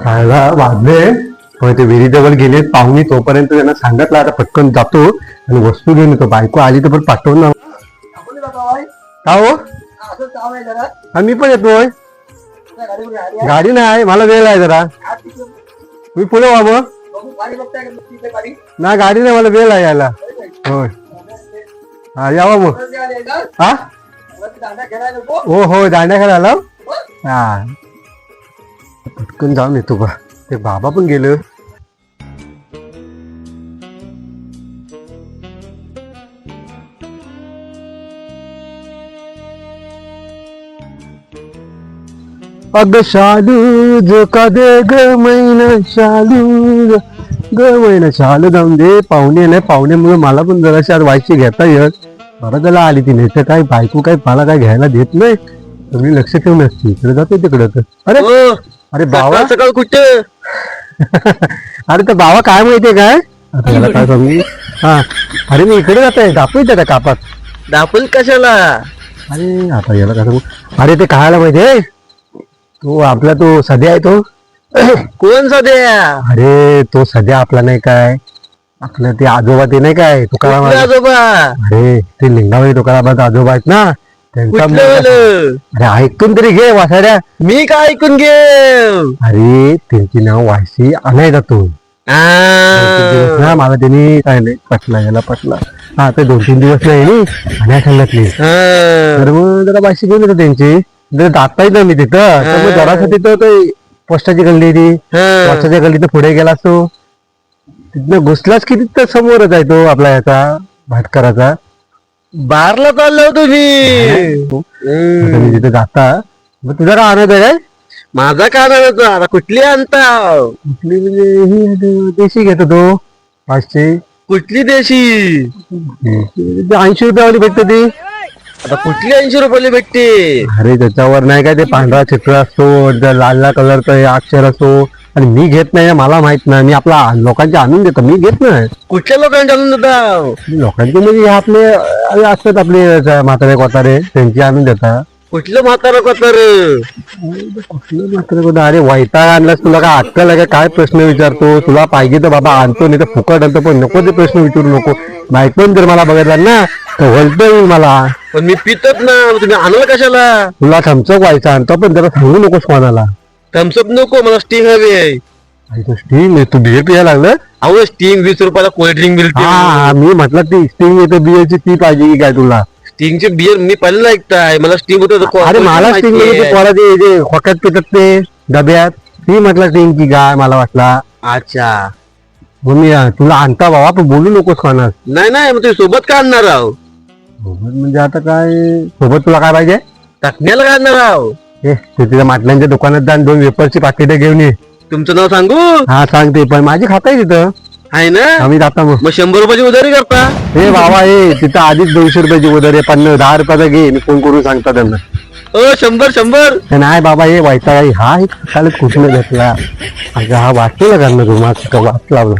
खायला वाजले. पण ते विहिरीजवळ गेले पाहुणे तोपर्यंत त्यांना सांगितलं आता पटकन जातो आणि वस्तू घेऊन येतो. बायको आली तर पण पाठवून ना का हो? हा, मी पण येतोय. गाडी नाही मला वेळ आहे जरा. मी पुढे वा मग ना गाडी नाही मला वेळ आहे यायला. होय. हा यावा हो, मग. हा? हो हो दांड्या खेळायला हा. पटकन जाऊन येतो बा. ते बाबा पण गेलं. अग शालू का दे ग मैना शालू ग मैना शालू जाऊन दे. पाहुणे नाही पाहुण्यामुळे मला पण जरा आज व्हायची घेता येत. बरं त्याला आली ती नाही तर काय बायको काय मला काय घ्यायला देत नाही. तुम्ही लक्ष ठेवून असते. इकडे जातो तिकडे तर. अरे! हो अरे बाबा. सकाळ कुठं? अरे तर बाबा काय माहितीये काय? आता याला काय सांगू हा. अरे मी इकडे जात आहे दाखवू त्या कापात? दापल कशाला? अरे आता याला काय सांगू अरे ते खायला माहितीये? तो आपला तो सध्या आहे तो. कोण सध्या? अरे तो सध्या आपला नाही काय? आपलं ते आजोबा ते नाही काय? तुकाराम कुठलं आजोबा? अरे ते लिंगावळी तुकारामाचा आजोबा आहेत ना. त्यांचा? अरे ऐकून तरी घे वासाड्या. मी काय ऐकून घे अरे त्यांची नाव वायसी आणाय जातो ना मला त्यांनी काय नाही पटला याला पटला. हा ते दोन तीन दिवस नाही नी आणि सांगितली तर मग जरा बाशी घेऊन येतो त्यांची. जर जाता येत मी तिथं. तर मग जरासाठी तिथं ते पोस्टाची गल्ली ती. पोस्टाच्या गल्लीत पुढे गेला असतो. तिथनं घुसलाच की तिथं समोरच आहे तो आपला याचा भाटकराचा. बारला चाललो तुम्ही तिथे जाता. मग तुझा का आनंद आहे काय? माझा का नाही आता कुठली आणता? कुठली म्हणजे ही देशी घेतो तो पाचशे. कुठली देशी? ऐंशी रुपयावाली भेटते ती. आता कुठली ऐंशी रुपयाला भेटते? अरे त्याच्यावर नाही काय ते पांढरा चित्र असतो त्या लाल लाल कलरचा अक्षर असतो. आणि मी घेत नाही मला माहीत नाही. मी आपला लोकांचे आणून देतो. मी घेत नाही. कुठल्या लोकांच्या आणून देता? लोकांचे म्हणजे हे आपले अं, असतात आपले म्हातारे कोतारे त्यांची आणून देतात कुठलं म्हातारा कोतार? कुठलं म्हातारे कोतारे? अरे वैताग आणलास तुला काय अक्कल आहे का काय प्रश्न विचारतो? तुला पाहिजे तर बाबा आणतो नाही तर फुकट आणतो पण नको ते प्रश्न विचारू नको. बायकोन जर मला बघितला ना तर वलतोय मला. पण मी पितच ना मग तुम्ही आणलं कशाला? तुला थमचक व्हायचा आणतो पण जरा सांगू नकोस कोणाला. थम्सअप नको मला स्टिंग हवी आहे. अरे तो स्टिंग तू बियर पियाला लागलं? अहो स्टिंग वीस रुपयाला कोल्ड ड्रिंक मिळते. हा मी म्हटलं ती स्टिंग येते बियरची ती पाहिजे की काय तुला? स्टिंगचे बियर मी पहिल्यांदा ऐकताय. मला स्टिंग होत अरे मला स्टिंग पोरा ते जे खोक्यात पितात ते डब्यात. ती म्हटलं स्टिंग की काय मला वाटला. अच्छा. मग मी अं, तुला आणता बाबा पण बोलू नकोस कोणास नाही नाही मग तुम्ही सोबत का आणणार आहो? सोबत म्हणजे आता काय सोबत तुला काय पाहिजे? टाकण्याला का आणणार आहो? ते तिथं माटल्यांच्या दुकानात जा आणि दोन वेपरची पाकिटं घेऊन ये. तुमचं नाव सांगू? हा सांगते पण माझी खाता आहे तिथं. आहे ना? आम्ही जाता मग. मग शंभर रुपयाची उधारी करता. ए बाबा ए तिथं आधीच दोनशे रुपयाची उधार आहे. पन्नास दहा रुपयाचा घे मी फोन करून सांगता त्यांना. अ शंभर शंभर. नाही बाबा हे व्हायचा हा एक चालत कुठून घेतला? अगं हा वाचतो ना तू माझं वाच लावलं